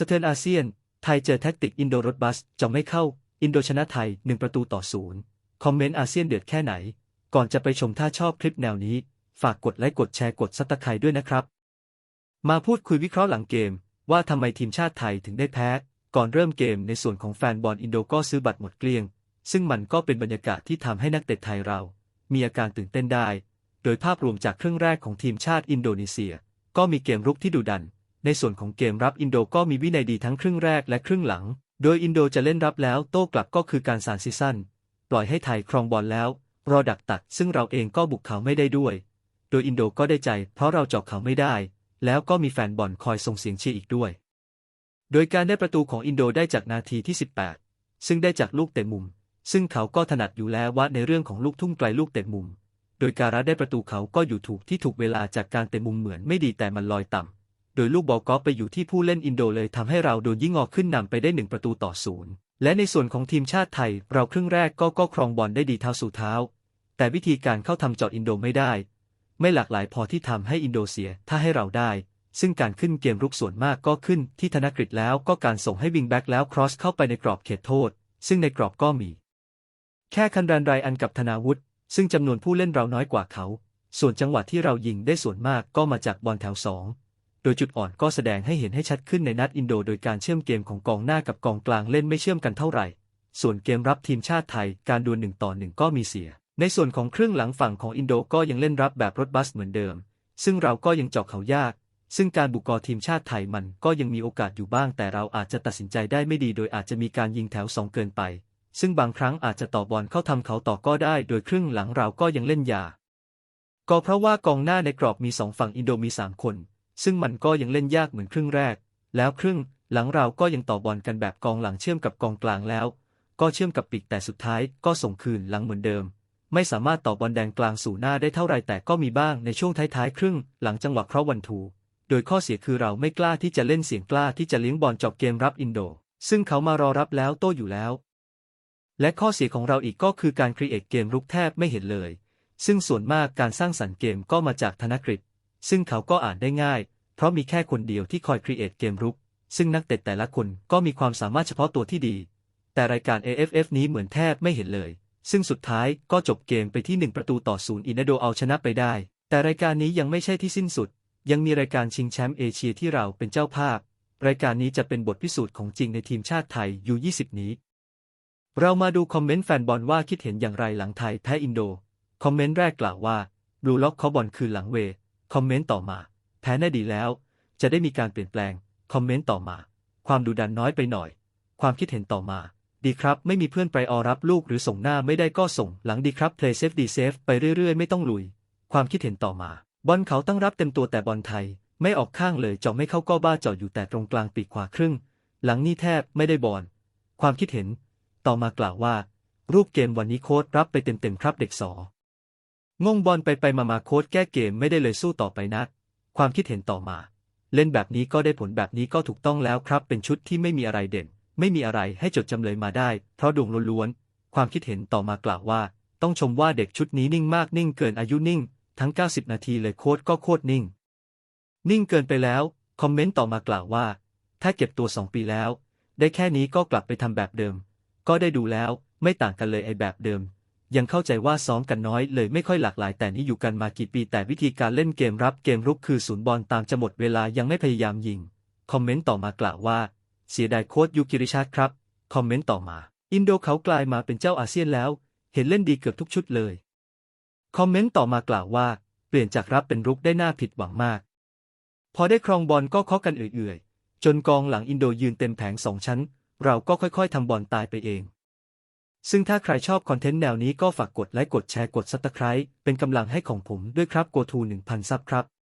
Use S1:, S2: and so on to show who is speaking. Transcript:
S1: สเทือนอาเซียน ไทยเจอแท็กติกอินโดรถบัสจะไม่เข้า อินโดชนะไทย 1 ประตูต่อศูนย์คอมเมนต์อาเซียนเดือดแค่ไหน ก่อนจะไปชมถ้าชอบคลิปแนวนี้ ฝากกดไลค์กดแชร์กดซับสไครด้วยนะครับ มาพูดคุยวิเคราะห์หลังเกม ว่าทำไมทีมชาติไทยถึงได้แพ้ ก่อนเริ่มเกมในส่วนของแฟนบอลอินโดก็ซื้อบัตรหมดเกลี้ยง ซึ่งมันก็เป็นบรรยากาศที่ทำให้นักเตะไทยเรา มีอาการตื่นเต้นได้ โดยภาพรวมจากครึ่งแรกของทีมชาติอินโดนีเซีย ก็มีเกมรุกที่ดุดัน ในส่วนของเกมรับอินโดก็มีวินัยดีทั้งครึ่งแรกและครึ่งหลัง โดยอินโดจะเล่นรับแล้วโต้กลับก็คือการสานซีซั่นปล่อยให้ไทยครองบอลแล้ว รอดักตัดซึ่งเราเองก็บุกเขาไม่ได้ด้วย โดยอินโดก็ได้ใจ เพราะเราเจาะเขาไม่ได้ แล้วก็มีแฟนบอลคอยส่งเสียงเชียร์อีกด้วย โดยการได้ประตูของอินโดได้จากนาทีที่ 18 ซึ่งได้จากลูกเตะมุม ซึ่งเขาก็ถนัดอยู่แล้วว่าในเรื่องของลูกทุ่งไกลลูกเตะมุม โดยการัได้ประตูเขาก็อยู่ถูกที่ถูกเวลาจากการเตะมุมเหมือนไม่ดีแต่มันลอยต่ำ ดยลูกบอลกอล์ฟไปอยู่ที่ผู้เล่นอินโดเลยทำให้เราโดนยิ่งงอขึ้นนำไปได้หนึ่งประตูต่อศูนย์และในส่วนของทีมชาติไทย เราครึ่งแรกก็ก็ครองบอลได้ดีเท้าสู่เท้า แต่วิธีการเข้าทำจอดอินโดไม่ได้ ไม่หลากหลายพอที่ทำให้อินโดเสียถ้าให้เราได้ ซึ่งการขึ้นเกมรุกส่วนมากก็ขึ้นที่ธนกฤษแล้วก็การส่งให้วิงแบ็กแล้วครอสเข้าไปในกรอบเขตโทษ ซึ่งในกรอบก็มี แค่คันรันไรอันกับธนาวุฒิซึ่งจำนวนผู้เล่นเราน้อยกว่าเขา ส่วนจังหวะที่เรายิงได้ส่วนมากก็มาจากบอลแถวสอง โดยจุดอ่อนก็แสดงให้เห็นให้ชัดขึ้นในนัดอินโด โดยการเชื่อมเกมของกองหน้ากับกองกลางเล่นไม่เชื่อมกันเท่าไหร่ ส่วนเกมรับทีมชาติไทยการดวลหนึ่งต่อหนึ่งก็มีเสีย ในส่วนของครึ่งหลังฝั่งของอินโดก็ยังเล่นรับแบบรถบัสเหมือนเดิม ซึ่งเราก็ยังเจาะเขายาก ซึ่งการบุกกอทีมชาติไทยมันก็ยังมีโอกาสอยู่บ้าง แต่เราอาจจะตัดสินใจได้ไม่ดี โดยอาจจะมีการยิงแถวสองเกินไป ซึ่งบางครั้งอาจจะต่อบอลเข้าทำเขาต่อก็ได้ โดยครึ่งหลังเราก็ยังเล่นยา ก็เพราะว่ากองหน้าในกรอบมีสองฝั่งอินโดมีสามคน ซึ่งมันก็ยังเล่นยากเหมือนครึ่งแรก แล้วครึ่งหลังเราก็ยังต่อบอลกันแบบกองหลังเชื่อมกับกองกลางแล้ว ก็เชื่อมกับปีกแต่สุดท้ายก็ส่งคืนหลังเหมือนเดิม ไม่สามารถต่อบอลแดงกลางสู่หน้าได้เท่าไรแต่ก็มีบ้างในช่วงท้ายๆ ครึ่ง หลังจังหวะเคราะห์วันทูโดยข้อเสียคือเราไม่กล้าที่จะเล่นเสียงกล้าที่จะเลี้ยงบอลจบเกมรับอินโด ซึ่งเขามารอรับแล้วโต้อยู่แล้ว และข้อเสียของเราอีกก็คือการครีเอทเกมรุกแทบไม่เห็นเลย ซึ่งส่วนมากการสร้างสรรค์เกมก็มาจากธนกฤษซึ่งเขาก็อ่านได้ง่าย เพราะมีแค่คนเดียวที่คอยครีเอทเกมรุก ซึ่งนักเตะแต่ละคนก็มีความสามารถเฉพาะตัวที่ดี แต่รายการ AFF นี้เหมือนแทบไม่เห็นเลย ซึ่งสุดท้ายก็จบเกมไปที่ 1 ประตูต่อศูนย์อินโดเอาชนะไปได้ แต่รายการนี้ยังไม่ใช่ที่สิ้นสุด ยังมีรายการชิงแชมป์เอเชียที่เราเป็นเจ้าภาพ รายการนี้จะเป็นบทพิสูจน์ของจริงในทีมชาติไทยยู20 นี้ เรามาดูคอมเมนต์แฟนบอลว่าคิดเห็นอย่างไรหลังไทยแพ้อินโด คอมเมนต์แรกกล่าวว่าบลูล็อกเขาบอลคืนหลังเว คอมเมนต์ต่อมา แพ้แน่ดีแล้ว จะได้มีการเปลี่ยนแปลง คอมเมนต์ต่อมา ความดุดันน้อยไปหน่อย ความคิดเห็นต่อมา ดีครับ ไม่มีเพื่อนไปออรับลูกหรือส่งหน้าไม่ได้ก็ส่ง หลังดีครับ play safe ดีเซฟไปเรื่อยๆ ไม่ต้องลุย ความคิดเห็นต่อมา บอลเขาตั้งรับเต็มตัวแต่บอลไทย ไม่ออกข้างเลยเจาะไม่เข้าก็บ้าเจาะอยู่แต่ตรงกลางปีกขวาครึ่ง หลังนี่แทบไม่ได้บอลความคิดเห็น ต่อมากล่าวว่า รูปเกมวันนี้โค้ดรับไปเต็มๆครับเด็กสองงบอลไปไปมามาโค้ดแก้เกมไม่ได้เลยสู้ต่อไปนะ ความคิดเห็นต่อมา เล่นแบบนี้ก็ได้ผลแบบนี้ก็ถูกต้องแล้วครับ เป็นชุดที่ไม่มีอะไรเด่น ไม่มีอะไรให้จดจำเลยมาได้ เพราะดวงล้วนๆความคิดเห็นต่อมากล่าวว่า ต้องชมว่าเด็กชุดนี้นิ่งมากนิ่งเกินอายุนิ่ง ทั้ง 90 นาทีเลยโค้ดก็โคตรนิ่ง นิ่งเกินไปแล้ว คอมเมนต์ต่อมากล่าวว่า ถ้าเก็บตัว 2 ปีแล้ว ได้แค่นี้ก็กลับไปทำแบบเดิม ก็ได้ดูแล้วไม่ต่างกันเลยไอแบบเดิม ยังเข้าใจว่าซ้อมกันน้อยเลยไม่ค่อยหลากหลายแต่นี่อยู่กันมากี่ปีแต่วิธีการเล่นเกมรับเกมรุกคือศูนย์บอลตามจะหมดเวลายังไม่พยายามยิง คอมเมนต์ต่อมากล่าวว่า เสียดายโค้ดยูกิริชาร์ดครับ คอมเมนต์ต่อมา อินโดเขากลายมาเป็นเจ้าอาเซียนแล้ว เห็นเล่นดีเกือบทุกชุดเลย คอมเมนต์ต่อมากล่าวว่า เปลี่ยนจากรับเป็นรุกได้น่าผิดหวังมาก พอได้ครองบอลก็เคาะกันเอื่อยๆ จนกองหลังอินโดยืนเต็มแผงสองชั้น เราก็ค่อยๆทำบอลตายไปเอง ซึ่งถ้าใครชอบคอนเทนต์แนวนี้ก็ฝากกดไลค์กดแชร์กดซับสไคร b ์เป็นกำลังให้ของผมด้วยครับ go to 1000ซับครับ